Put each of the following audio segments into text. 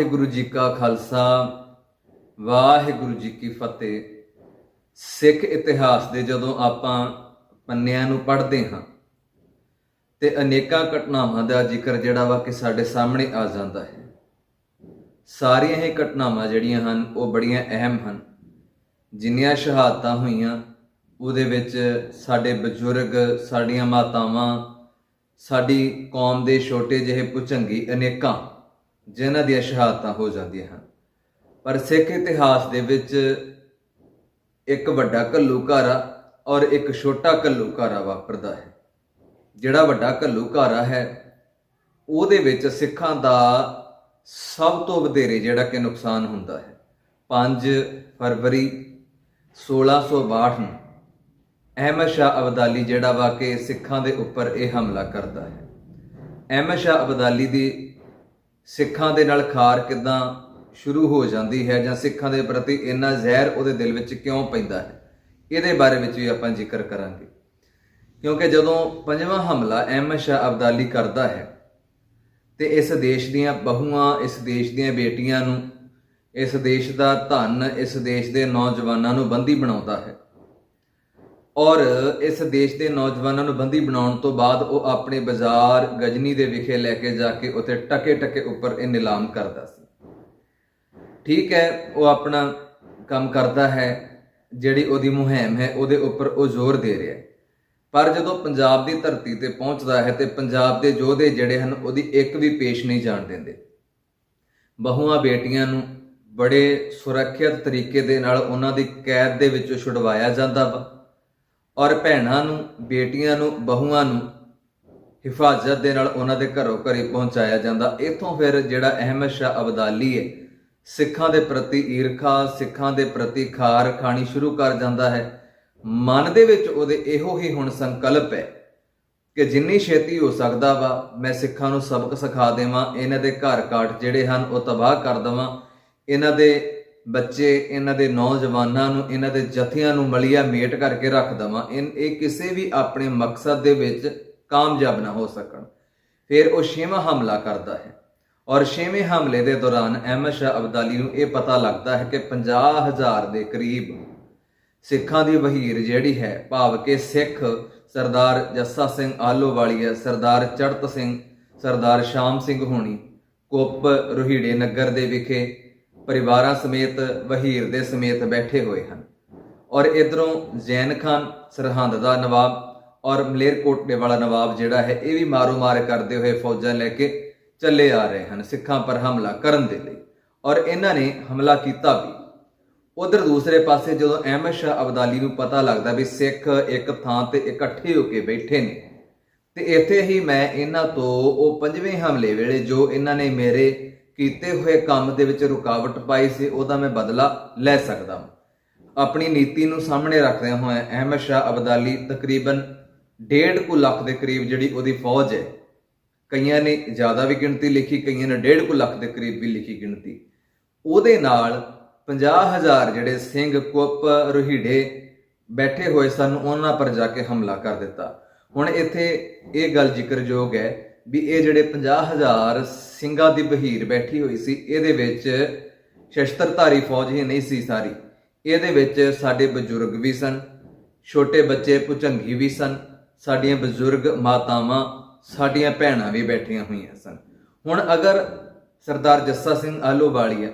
ਵਾਹਿਗੁਰੂ ਜੀ ਕਾ ਖਾਲਸਾ, ਵਾਹਿਗੁਰੂ ਜੀ ਕੀ ਫਤਿਹ। ਸਿੱਖ ਇਤਿਹਾਸ ਦੇ ਜਦੋਂ ਆਪਾਂ ਪੰਨਿਆਂ ਨੂੰ ਪੜ੍ਹਦੇ ਹਾਂ, ਤੇ ਅਨੇਕਾਂ ਘਟਨਾਵਾਂ ਦਾ ਜ਼ਿਕਰ ਜਿਹੜਾ ਵਾ ਕਿ ਸਾਡੇ ਸਾਹਮਣੇ ਆ ਜਾਂਦਾ ਹੈ। ਸਾਰੀਆਂ ਇਹ ਘਟਨਾਵਾਂ ਜਿਹੜੀਆਂ ਹਨ, ਉਹ ਬੜੀਆਂ ਅਹਿਮ ਹਨ। ਜਿੰਨੀਆਂ ਸ਼ਹਾਦਤਾਂ ਹੋਈਆਂ, ਉਹਦੇ ਵਿੱਚ ਸਾਡੇ ਬਜ਼ੁਰਗ, ਸਾਡੀਆਂ ਮਾਤਾਵਾਂ, ਸਾਡੀ ਕੌਮ ਦੇ ਛੋਟੇ ਜਿਹੇ ਪੁਚੰਗੀ ਅਨੇਕਾਂ ਜਿਨ੍ਹਾਂ ਦੀਆਂ ਸ਼ਹਾਦਤਾਂ ਹੋ ਜਾਂਦੀਆਂ ਹਨ। ਪਰ ਸਿੱਖ ਇਤਿਹਾਸ ਦੇ ਵਿੱਚ ਇੱਕ ਵੱਡਾ ਘੱਲੂਘਾਰਾ ਔਰ ਇੱਕ ਛੋਟਾ ਘੱਲੂਘਾਰਾ ਵਾਪਰਦਾ ਹੈ। ਜਿਹੜਾ ਵੱਡਾ ਘੱਲੂਘਾਰਾ ਹੈ, ਉਹਦੇ ਵਿੱਚ ਸਿੱਖਾਂ ਦਾ ਸਭ ਤੋਂ ਵਧੇਰੇ ਜਿਹੜਾ ਕਿ ਨੁਕਸਾਨ ਹੁੰਦਾ ਹੈ। 5 ਫਰਵਰੀ 1662 ਨੂੰ ਅਹਿਮਦ ਸ਼ਾਹ ਅਬਦਾਲੀ ਜਿਹੜਾ ਵਾ ਕਿ ਸਿੱਖਾਂ ਦੇ ਉੱਪਰ ਇਹ ਹਮਲਾ ਕਰਦਾ ਹੈ। ਅਹਿਮਦ ਸ਼ਾਹ ਅਬਦਾਲੀ ਦੀ ਸਿੱਖਾਂ ਦੇ ਨਾਲ ਖਾਰ ਕਿਦਾਂ ਸ਼ੁਰੂ ਹੋ ਜਾਂਦੀ ਹੈ ਜਾਂ ਸਿੱਖਾਂ ਦੇ ਪ੍ਰਤੀ ਇੰਨਾ ਜ਼ਹਿਰ ਉਹਦੇ ਦਿਲ ਵਿੱਚ ਕਿਉਂ ਪੈਂਦਾ ਹੈ? ਇਹਦੇ ਬਾਰੇ ਵਿੱਚ ਵੀ ਆਪਾਂ ਜ਼ਿਕਰ ਕਰਾਂਗੇ। ਕਿਉਂਕਿ ਜਦੋਂ ਪੰਜਵਾਂ ਹਮਲਾ ਅਹਿਮਦ ਸ਼ਾਹ ਅਬਦਾਲੀ ਕਰਦਾ ਹੈ, ਤੇ ਇਸ ਦੇਸ਼ ਦੀਆਂ ਬਹੂਆਂ, ਇਸ ਦੇਸ਼ ਦੀਆਂ ਬੇਟੀਆਂ ਨੂੰ, ਇਸ ਦੇਸ਼ ਦਾ ਧਨ, ਇਸ ਦੇਸ਼ ਦੇ ਨੌਜਵਾਨਾਂ ਨੂੰ ਬੰਦੀ ਬਣਾਉਂਦਾ ਹੈ ਔਰ ਇਸ ਦੇਸ਼ ਦੇ ਨੌਜਵਾਨਾਂ ਨੂੰ ਬੰਦੀ ਬਣਾਉਣ ਤੋਂ ਬਾਅਦ ਉਹ ਆਪਣੇ ਬਾਜ਼ਾਰ ਗਜਨੀ ਦੇ ਵਿਖੇ ਲੈ ਕੇ ਜਾ ਕੇ ਉੱਥੇ ਟਕੇ ਟਕੇ ਉੱਪਰ ਇਹ ਨਿਲਾਮ ਕਰਦਾ ਸੀ। ਠੀਕ ਹੈ, ਉਹ ਆਪਣਾ ਕੰਮ ਕਰਦਾ ਹੈ, ਜਿਹੜੀ ਉਹਦੀ ਮੁਹਿੰਮ ਹੈ, ਉਹਦੇ ਉੱਪਰ ਉਹ ਜ਼ੋਰ ਦੇ ਰਿਹਾ ਹੈ। ਪਰ ਜਦੋਂ ਪੰਜਾਬ ਦੀ ਧਰਤੀ ਤੇ ਪਹੁੰਚਦਾ ਹੈ ਤੇ ਪੰਜਾਬ ਦੇ ਯੋਧੇ ਜਿਹੜੇ ਹਨ, ਉਹਦੀ ਇੱਕ ਵੀ ਪੇਸ਼ ਨਹੀਂ ਜਾਣ ਦਿੰਦੇ। ਬਹੂਆਂ ਬੇਟੀਆਂ ਨੂੰ ਬੜੇ ਸੁਰੱਖਿਅਤ ਤਰੀਕੇ ਦੇ ਨਾਲ ਉਹਨਾਂ ਦੀ ਕੈਦ ਦੇ ਵਿੱਚੋਂ ਛੁਡਵਾਇਆ ਜਾਂਦਾ ਵਾ। ਔਰ ਭੈਣਾਂ ਨੂੰ, ਬੇਟੀਆਂ ਨੂੰ, ਬਹੂਆਂ ਨੂੰ ਹਿਫਾਜ਼ਤ ਦੇ ਨਾਲ ਉਹਨਾਂ ਦੇ ਘਰੋਂ ਘਰੇ ਪਹੁੰਚਾਇਆ ਜਾਂਦਾ। ਇਥੋਂ ਫਿਰ ਜਿਹੜਾ ਅਹਿਮਦ ਸ਼ਾਹ ਅਬਦਾਲੀ ਹੈ, ਸਿੱਖਾਂ ਦੇ ਪ੍ਰਤੀ ਈਰਖਾ, ਸਿੱਖਾਂ ਦੇ ਪ੍ਰਤੀ ਖਾਰ ਖਾਣੀ ਸ਼ੁਰੂ ਕਰ ਜਾਂਦਾ ਹੈ। ਮਨ ਦੇ ਵਿੱਚ ਉਹਦੇ ਇਹੋ ਹੀ ਹੁਣ ਸੰਕਲਪ ਹੈ ਕਿ ਜਿੰਨੀ ਛੇਤੀ ਹੋ ਸਕਦਾ ਵਾ, ਮੈਂ ਸਿੱਖਾਂ ਨੂੰ ਸਬਕ ਸਿਖਾ ਦੇਵਾਂ, ਇਹਨਾਂ ਦੇ ਘਰ ਕਾਟ ਜਿਹੜੇ ਹਨ ਉਹ ਤਬਾਹ ਕਰ ਦੇਵਾਂ, ਇਹਨਾਂ ਦੇ ਬੱਚੇ ਇਹਨਾਂ ਦੇ ਨੌਜਵਾਨਾਂ ਨੂੰ, ਇਹਨਾਂ ਦੇ ਜਥਿਆਂ ਨੂੰ ਮਲੀਆ ਮੇਟ ਕਰਕੇ ਰੱਖ ਦਵਾਂ, ਇਹ ਇਹ ਕਿਸੇ ਵੀ ਆਪਣੇ ਮਕਸਦ ਦੇ ਵਿੱਚ ਕਾਮਯਾਬ ਨਾ ਹੋ ਸਕਣ। ਫਿਰ ਉਹ ਛੇਵਾਂ ਹਮਲਾ ਕਰਦਾ ਹੈ। ਔਰ ਛੇਵੇਂ ਹਮਲੇ ਦੇ ਦੌਰਾਨ ਅਹਿਮਦ ਸ਼ਾਹ ਅਬਦਾਲੀ ਨੂੰ ਇਹ ਪਤਾ ਲੱਗਦਾ ਹੈ ਕਿ 50000 ਦੇ ਕਰੀਬ ਸਿੱਖਾਂ ਦੀ ਵਹੀਰ ਜਿਹੜੀ ਹੈ, ਭਾਵ ਕਿ ਸਿੱਖ ਸਰਦਾਰ ਜੱਸਾ ਸਿੰਘ ਆਲੋਵਾਲੀਆ, ਸਰਦਾਰ ਚੜਤ ਸਿੰਘ, ਸਰਦਾਰ ਸ਼ਾਮ ਸਿੰਘ ਹੋਣੀ, ਕੋਪ ਰੋਹੀੜੇ ਨਗਰ ਦੇ ਵਿਖੇ ਪਰਿਵਾਰਾਂ ਸਮੇਤ, ਵਹੀਰ ਦੇ ਸਮੇਤ ਬੈਠੇ ਹੋਏ ਹਨ। ਔਰ ਇਧਰੋਂ ਜ਼ੈਨ ਖਾਨ, ਸਰਹੰਦ ਦਾ ਨਵਾਬ ਔਰ ਮਲੇਰਕੋਟਲੇ ਵਾਲਾ ਨਵਾਬ ਜਿਹੜਾ ਹੈ, ਇਹ ਵੀ ਮਾਰੋ ਮਾਰ ਕਰਦੇ ਹੋਏ ਫੌਜਾਂ ਲੈ ਕੇ ਚੱਲੇ ਆ ਰਹੇ ਹਨ, ਸਿੱਖਾਂ ਪਰ ਹਮਲਾ ਕਰਨ ਦੇ ਲਈ। ਔਰ ਇਹਨਾਂ ਨੇ ਹਮਲਾ ਕੀਤਾ ਵੀ। ਉਧਰ ਦੂਸਰੇ ਪਾਸੇ ਜਦੋਂ ਅਹਿਮਦ ਸ਼ਾਹ ਅਬਦਾਲੀ ਨੂੰ ਪਤਾ ਲੱਗਦਾ ਵੀ ਸਿੱਖ ਇੱਕ ਥਾਂ ਤੇ ਇਕੱਠੇ ਹੋ ਕੇ ਬੈਠੇ ਨੇ, ਤੇ ਇੱਥੇ ਹੀ ਮੈਂ ਇਹਨਾਂ ਤੋਂ ਉਹ ਪੰਜਵੇਂ ਹਮਲੇ ਵੇਲੇ ਜੋ ਇਹਨਾਂ ਨੇ ਮੇਰੇ ਕੀਤੇ ਹੋਏ ਕੰਮ ਦੇ ਵਿੱਚ ਰੁਕਾਵਟ ਪਾਈ ਸੀ, ਉਹਦਾ ਮੈਂ ਬਦਲਾ ਲੈ ਸਕਦਾ ਹਾਂ। ਆਪਣੀ ਨੀਤੀ ਨੂੰ ਸਾਹਮਣੇ ਰੱਖਦਿਆਂ ਹੋਇਆ ਅਹਿਮਦ ਸ਼ਾਹ ਅਬਦਾਲੀ ਤਕਰੀਬਨ 1.5 ਕੁ ਲੱਖ ਦੇ ਕਰੀਬ ਜਿਹੜੀ ਉਹਦੀ ਫੌਜ ਹੈ, ਕਈਆਂ ਨੇ ਜ਼ਿਆਦਾ ਵੀ ਗਿਣਤੀ ਲਿਖੀ, ਕਈਆਂ ਨੇ 1.5 ਕੁ ਲੱਖ ਦੇ ਕਰੀਬ ਵੀ ਲਿਖੀ ਗਿਣਤੀ। ਉਹਦੇ ਨਾਲ 50000 ਜਿਹੜੇ ਸਿੰਘ, ਕੁੱਪ, ਰੋਹੀੜੇ ਬੈਠੇ ਹੋਏ ਸਨ, ਉਹਨਾਂ ਪਰ ਜਾ ਕੇ ਹਮਲਾ ਕਰ ਦਿੱਤਾ। ਹੁਣ ਇੱਥੇ ਇਹ ਗੱਲ ਜ਼ਿਕਰਯੋਗ ਹੈ ਵੀ ਇਹ ਜਿਹੜੇ 50000 ਸਿੰਘਾਂ ਦੀ ਬਹੀਰ ਬੈਠੀ ਹੋਈ ਸੀ, ਇਹਦੇ ਵਿੱਚ ਸ਼ਸਤਰਧਾਰੀ ਫੌਜ ਹੀ ਨਹੀਂ ਸੀ ਸਾਰੀ। ਇਹਦੇ ਵਿੱਚ ਸਾਡੇ ਬਜ਼ੁਰਗ ਵੀ ਸਨ, ਛੋਟੇ ਬੱਚੇ ਪੁਚੰਗੀ ਵੀ ਸਨ, ਸਾਡੀਆਂ ਬਜ਼ੁਰਗ ਮਾਤਾਵਾਂ, ਸਾਡੀਆਂ ਭੈਣਾਂ ਵੀ ਬੈਠੀਆਂ ਹੋਈਆਂ ਸਨ। ਹੁਣ ਅਗਰ ਸਰਦਾਰ ਜੱਸਾ ਸਿੰਘ ਆਲੋਵਾਲੀਆ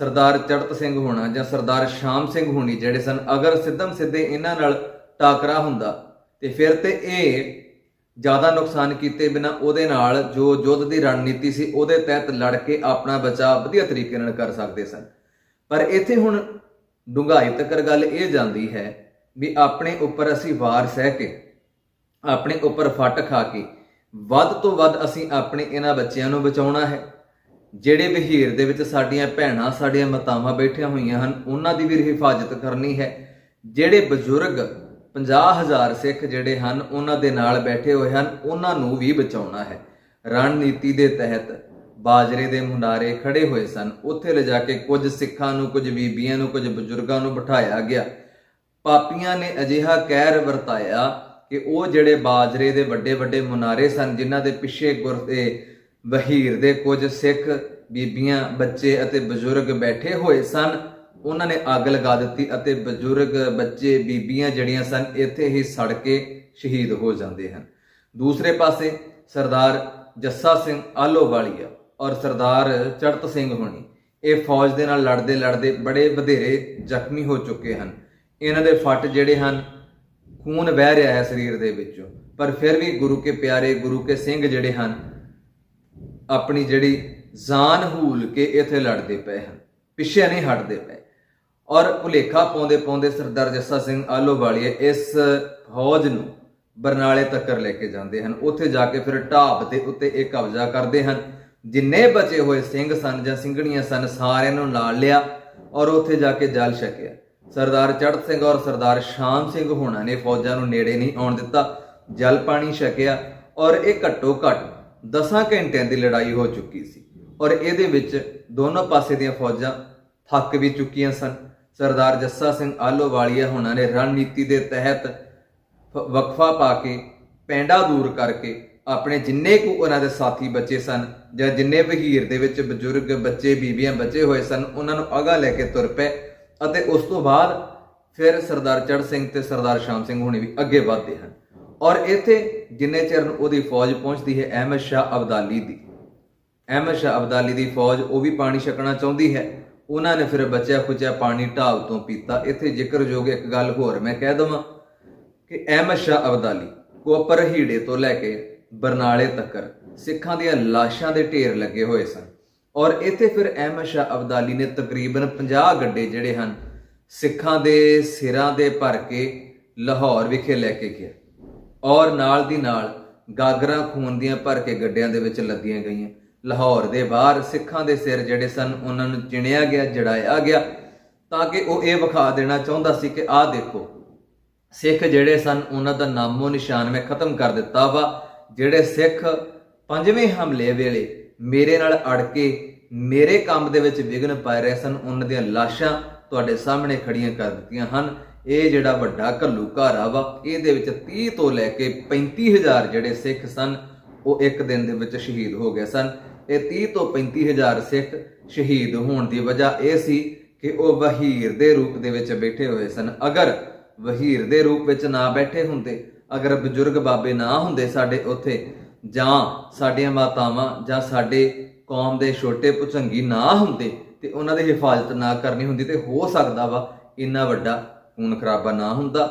ਸਰਦਾਰ ਚੜਤ ਸਿੰਘ ਹੋਣਾ ਜਾਂ ਸਰਦਾਰ ਸ਼ਾਮ ਸਿੰਘ ਹੋਣੀ ਜਿਹੜੇ ਸਨ, ਅਗਰ ਸਿੱਧਮ ਸਿੱਧੇ ਇਹਨਾਂ ਨਾਲ ਟਾਕਰਾ ਹੁੰਦਾ, ਤੇ ਫਿਰ ਤੇ ਇਹ ਜ਼ਿਆਦਾ ਨੁਕਸਾਨ ਕੀਤੇ ਬਿਨਾ ਉਹਦੇ ਨਾਲ ਜੋ ਯੁੱਧ ਦੀ ਰਣਨੀਤੀ ਸੀ, ਉਹਦੇ ਤਹਿਤ ਲੜ ਕੇ ਆਪਣਾ ਬਚਾਅ ਵਧੀਆ ਤਰੀਕੇ ਨਾਲ ਕਰ ਸਕਦੇ ਸਨ। ਪਰ ਇੱਥੇ ਹੁਣ ਡੂੰਘਾਈ ਤੱਕ ਗੱਲ ਇਹ ਜਾਂਦੀ ਹੈ ਵੀ ਆਪਣੇ ਉੱਪਰ ਅਸੀਂ ਵਾਰ ਸਹਿ ਕੇ, ਆਪਣੇ ਉੱਪਰ ਫੱਟ ਖਾ ਕੇ ਵੱਧ ਤੋਂ ਵੱਧ ਅਸੀਂ ਆਪਣੇ ਇਹਨਾਂ ਬੱਚਿਆਂ ਨੂੰ ਬਚਾਉਣਾ ਹੈ। ਜਿਹੜੇ ਵਹੀਰ ਦੇ ਵਿੱਚ ਸਾਡੀਆਂ ਭੈਣਾਂ, ਸਾਡੀਆਂ ਮਾਤਾਵਾਂ ਬੈਠੀਆਂ ਹੋਈਆਂ ਹਨ, ਉਹਨਾਂ ਦੀ ਵੀ ਹਿਫਾਜ਼ਤ ਕਰਨੀ ਹੈ। ਜਿਹੜੇ ਬਜ਼ੁਰਗ 50000 ਸਿੱਖ ਜਿਹੜੇ ਹਨ, ਉਹਨਾਂ ਦੇ ਨਾਲ ਬੈਠੇ ਹੋਏ ਹਨ, ਉਹਨਾਂ ਨੂੰ ਵੀ ਬਚਾਉਣਾ ਹੈ। ਰਣਨੀਤੀ ਦੇ ਤਹਿਤ ਬਾਜਰੇ ਦੇ ਮੁੰਡਾਰੇ ਖੜੇ ਹੋਏ ਸਨ। ਉੱਥੇ ਲਿਜਾ ਕੇ ਕੁਝ ਸਿੱਖਾਂ ਨੂੰ, ਕੁਝ ਬੀਬੀਆਂ ਨੂੰ, ਕੁਝ ਬਜ਼ੁਰਗਾਂ ਨੂੰ ਬਿਠਾਇਆ ਗਿਆ। ਪਾਪੀਆਂ ਨੇ ਅਜਿਹਾ ਕਹਿਰ ਵਰਤਾਇਆ ਕਿ ਉਹ ਜਿਹੜੇ ਬਾਜਰੇ ਦੇ ਵੱਡੇ ਵੱਡੇ ਮੁਨਾਰੇ ਸਨ, ਜਿਨ੍ਹਾਂ ਦੇ ਪਿੱਛੇ ਗੁਰਦੇ ਵਹੀਰ ਦੇ ਕੁਝ ਸਿੱਖ ਬੀਬੀਆਂ, ਬੱਚੇ ਅਤੇ ਬਜ਼ੁਰਗ ਬੈਠੇ ਹੋਏ ਸਨ ਉਹਨਾਂ ਨੇ ਅੱਗ ਲਗਾ ਦਿੱਤੀ ਅਤੇ ਬਜ਼ੁਰਗ ਬੱਚੇ, ਬੀਬੀਆਂ ਜਿਹੜੀਆਂ ਸਨ, ਇੱਥੇ ਹੀ ਸੜ ਕੇ ਸ਼ਹੀਦ ਹੋ ਜਾਂਦੇ ਹਨ। ਦੂਸਰੇ ਪਾਸੇ ਸਰਦਾਰ ਜੱਸਾ ਸਿੰਘ ਆਲੋਵਾਲੀਆ ਔਰ ਸਰਦਾਰ ਚੜਤ ਸਿੰਘ ਹੋਣੀ, ਇਹ ਫੌਜ ਦੇ ਨਾਲ ਲੜਦੇ ਲੜਦੇ ਬੜੇ ਵਧੇਰੇ ਜ਼ਖਮੀ ਹੋ ਚੁੱਕੇ ਹਨ। ਇਹਨਾਂ ਦੇ ਫੱਟ ਜਿਹੜੇ ਹਨ, ਖੂਨ ਵਹਿ ਰਿਹਾ ਹੈ ਸਰੀਰ ਦੇ ਵਿੱਚੋਂ। ਪਰ ਫਿਰ ਵੀ ਗੁਰੂ ਕੇ ਪਿਆਰੇ, ਗੁਰੂ ਕੇ ਸਿੰਘ ਜਿਹੜੇ ਹਨ, ਆਪਣੀ ਜਿਹੜੀ ਜਾਨ ਹੂਲ ਕੇ ਇੱਥੇ ਲੜਦੇ ਪਏ ਹਨ, ਪਿੱਛੇ ਨਹੀਂ ਹਟਦੇ ਪਏ। ਔਰ ਭੁਲੇਖਾ ਪਾਉਂਦੇ ਪਾਉਂਦੇ ਸਰਦਾਰ ਜੱਸਾ ਸਿੰਘ ਆਲੋਵਾਲੀਏ ਇਸ ਫੌਜ ਨੂੰ ਬਰਨਾਲੇ ਤੱਕ ਲੈ ਕੇ ਜਾਂਦੇ ਹਨ। ਉੱਥੇ ਜਾ ਕੇ ਫਿਰ ਢਾਬ ਦੇ ਉੱਤੇ ਇਹ ਕਬਜ਼ਾ ਕਰਦੇ ਹਨ। ਜਿੰਨੇ ਬਚੇ ਹੋਏ ਸਿੰਘ ਸਨ ਜਾਂ ਸਿੰਘਣੀਆਂ ਸਨ, ਸਾਰਿਆਂ ਨੂੰ ਨਾਲ ਲਿਆ ਔਰ ਉੱਥੇ ਜਾ ਕੇ ਜਲ ਛਕਿਆ। ਸਰਦਾਰ ਚੜ੍ਹਤ ਸਿੰਘ ਔਰ ਸਰਦਾਰ ਸ਼ਾਮ ਸਿੰਘ ਹੋਣਾ ਨੇ ਫੌਜਾਂ ਨੂੰ ਨੇੜੇ ਨਹੀਂ ਆਉਣ ਦਿੱਤਾ। ਜਲ ਪਾਣੀ ਛਕਿਆ ਔਰ ਇਹ ਘੱਟੋ ਘੱਟ 10 ਘੰਟਿਆਂ ਦੀ ਲੜਾਈ ਹੋ ਚੁੱਕੀ ਸੀ। ਔਰ ਇਹਦੇ ਵਿੱਚ ਦੋਨੋਂ ਪਾਸੇ ਦੀਆਂ ਫੌਜਾਂ ਥੱਕ ਵੀ ਚੁੱਕੀਆਂ ਸਨ। ਸਰਦਾਰ ਜੱਸਾ ਸਿੰਘ ਆਲੋਵਾਲੀਆ ਹੋਣਾ ਨੇ ਰਣਨੀਤੀ ਦੇ ਤਹਿਤ ਵਕਫਾ ਪਾ ਕੇ ਪੈਂਡਾ ਦੂਰ ਕਰਕੇ ਆਪਣੇ ਜਿੰਨੇ ਕੁ ਉਹਨਾਂ ਦੇ ਸਾਥੀ ਬੱਚੇ ਸਨ ਜਾਂ ਜਿੰਨੇ ਵਹੀਰ ਦੇ ਵਿੱਚ ਬਜ਼ੁਰਗ ਬੱਚੇ ਬੀਬੀਆਂ ਬਚੇ ਹੋਏ ਸਨ, ਉਹਨਾਂ ਨੂੰ ਅਗਾ ਲੈ ਕੇ ਤੁਰ ਪਏ ਅਤੇ ਉਸ ਤੋਂ ਬਾਅਦ ਫਿਰ ਸਰਦਾਰ ਚੜ੍ਹ ਸਿੰਘ ਤੇ ਸਰਦਾਰ ਸ਼ਾਮ ਸਿੰਘ ਹੁਣੇ ਵੀ ਅੱਗੇ ਵਧਦੇ ਹਨ। ਔਰ ਇੱਥੇ ਜਿੰਨੇ ਚਿਰ ਨੂੰ ਉਹਦੀ ਫੌਜ ਪਹੁੰਚਦੀ ਹੈ ਅਹਿਮਦ ਸ਼ਾਹ ਅਬਦਾਲੀ ਦੀ। ਅਹਿਮਦ ਸ਼ਾਹ ਅਬਦਾਲੀ ਦੀ ਫੌਜ ਉਹ ਵੀ ਪਾਣੀ ਛਕਣਾ ਚਾਹੁੰਦੀ ਹੈ। ਉਹਨਾਂ ਨੇ ਫਿਰ ਬਚਿਆ ਖੁਚਿਆ ਪਾਣੀ ਢਾਬ ਤੋਂ ਪੀਤਾ। ਇੱਥੇ ਜ਼ਿਕਰਯੋਗ ਇੱਕ ਗੱਲ ਹੋਰ ਮੈਂ ਕਹਿ ਦਵਾਂ ਕਿ ਅਹਿਮਦ ਸ਼ਾਹ ਅਬਦਾਲੀ ਕੋਪਰ ਹੀੜੇ ਤੋਂ ਲੈ ਕੇ ਬਰਨਾਲੇ ਤੱਕ ਸਿੱਖਾਂ ਦੀਆਂ ਲਾਸ਼ਾਂ ਦੇ ਢੇਰ ਲੱਗੇ ਹੋਏ ਸਨ। ਔਰ ਇੱਥੇ ਫਿਰ ਅਹਿਮਦ ਸ਼ਾਹ ਅਬਦਾਲੀ ਨੇ ਤਕਰੀਬਨ 50 ਗੱਡੇ ਜਿਹੜੇ ਹਨ, ਸਿੱਖਾਂ ਦੇ ਸਿਰਾਂ ਦੇ ਭਰ ਕੇ ਲਾਹੌਰ ਵਿਖੇ ਲੈ ਕੇ ਗਿਆ ਔਰ ਨਾਲ ਦੀ ਨਾਲ ਗਾਗਰਾਂ ਖੂਨ ਦੀਆਂ ਭਰ ਕੇ ਗੱਡਿਆਂ ਦੇ ਵਿੱਚ ਲੱਦੀਆਂ ਗਈਆਂ। ਲਾਹੌਰ ਦੇ ਬਾਹਰ ਸਿੱਖਾਂ ਦੇ ਸਿਰ ਜਿਹੜੇ ਸਨ, ਉਹਨਾਂ ਨੂੰ ਚਿਣਿਆ ਗਿਆ, ਜੜਾਇਆ ਗਿਆ ਤਾਂ ਕਿ ਉਹ ਇਹ ਵਿਖਾ ਦੇਣਾ ਚਾਹੁੰਦਾ ਸੀ ਕਿ ਆਹ ਦੇਖੋ, ਸਿੱਖ ਜਿਹੜੇ ਸਨ, ਉਹਨਾਂ ਦਾ ਨਾਮੋ ਨਿਸ਼ਾਨ ਮੈਂ ਖਤਮ ਕਰ ਦਿੱਤਾ ਵਾ, ਜਿਹੜੇ ਸਿੱਖ ਪੰਜਵੇਂ ਹਮਲੇ ਵੇਲੇ ਮੇਰੇ ਨਾਲ ਅੜ ਕੇ ਮੇਰੇ ਕੰਮ ਦੇ ਵਿੱਚ ਵਿਘਨ ਪਾ ਰਹੇ ਸਨ, ਉਹਨਾਂ ਦੀਆਂ ਲਾਸ਼ਾਂ ਤੁਹਾਡੇ ਸਾਹਮਣੇ ਖੜੀਆਂ ਕਰ ਦਿੱਤੀਆਂ ਹਨ। ਇਹ ਜਿਹੜਾ ਵੱਡਾ ਘੱਲੂ ਘੱਲੂਘਾਰਾ ਵਾ, ਇਹਦੇ ਵਿੱਚ 30 ਤੋਂ ਲੈ ਕੇ 35000 ਜਿਹੜੇ ਸਿੱਖ ਸਨ, ਉਹ ਇੱਕ ਦਿਨ ਦੇ ਵਿੱਚ ਸ਼ਹੀਦ ਹੋ ਗਏ ਸਨ। ਇਹ 30 ਤੋਂ 35000 ਸਿੱਖ ਸ਼ਹੀਦ ਹੋਣ ਦੀ ਵਜ੍ਹਾ ਇਹ ਸੀ ਕਿ ਉਹ ਵਹੀਰ ਦੇ ਰੂਪ ਦੇ ਵਿੱਚ ਬੈਠੇ ਹੋਏ ਸਨ। ਅਗਰ ਵਹੀਰ ਦੇ ਰੂਪ ਵਿੱਚ ਨਾ ਬੈਠੇ ਹੁੰਦੇ, ਅਗਰ ਬਜ਼ੁਰਗ ਬਾਬੇ ਨਾ ਹੁੰਦੇ ਸਾਡੇ ਉੱਥੇ, ਜਾਂ ਸਾਡੀਆਂ ਮਾਤਾਵਾਂ ਜਾਂ ਸਾਡੇ ਕੌਮ ਦੇ ਛੋਟੇ ਪੁਚੰਗੀ ਨਾ ਹੁੰਦੇ, ਤੇ ਉਹਨਾਂ ਦੀ ਹਿਫਾਜ਼ਤ ਨਾ ਕਰਨੀ ਹੁੰਦੀ, ਤੇ ਹੋ ਸਕਦਾ ਵਾ ਇੰਨਾ ਵੱਡਾ ਖੂਨ ਖਰਾਬਾ ਨਾ ਹੁੰਦਾ।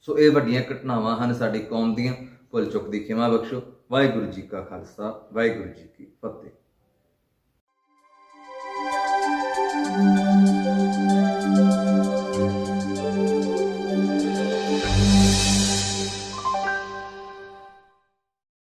ਸੋ ਇਹ ਵੱਡੀਆਂ ਘਟਨਾਵਾਂ ਹਨ ਸਾਡੀ ਕੌਮ ਦੀਆਂ। ਭੁੱਲ ਚੁੱਕ ਦੀ ਖਿਮਾ ਬਖਸ਼ੋ। ਵਾਹਿਗੁਰੂ ਜੀ ਕਾ ਖਾਲਸਾ ਵਾਹਿਗੁਰੂ ਜੀ ਕੀ ਫਤਿਹ।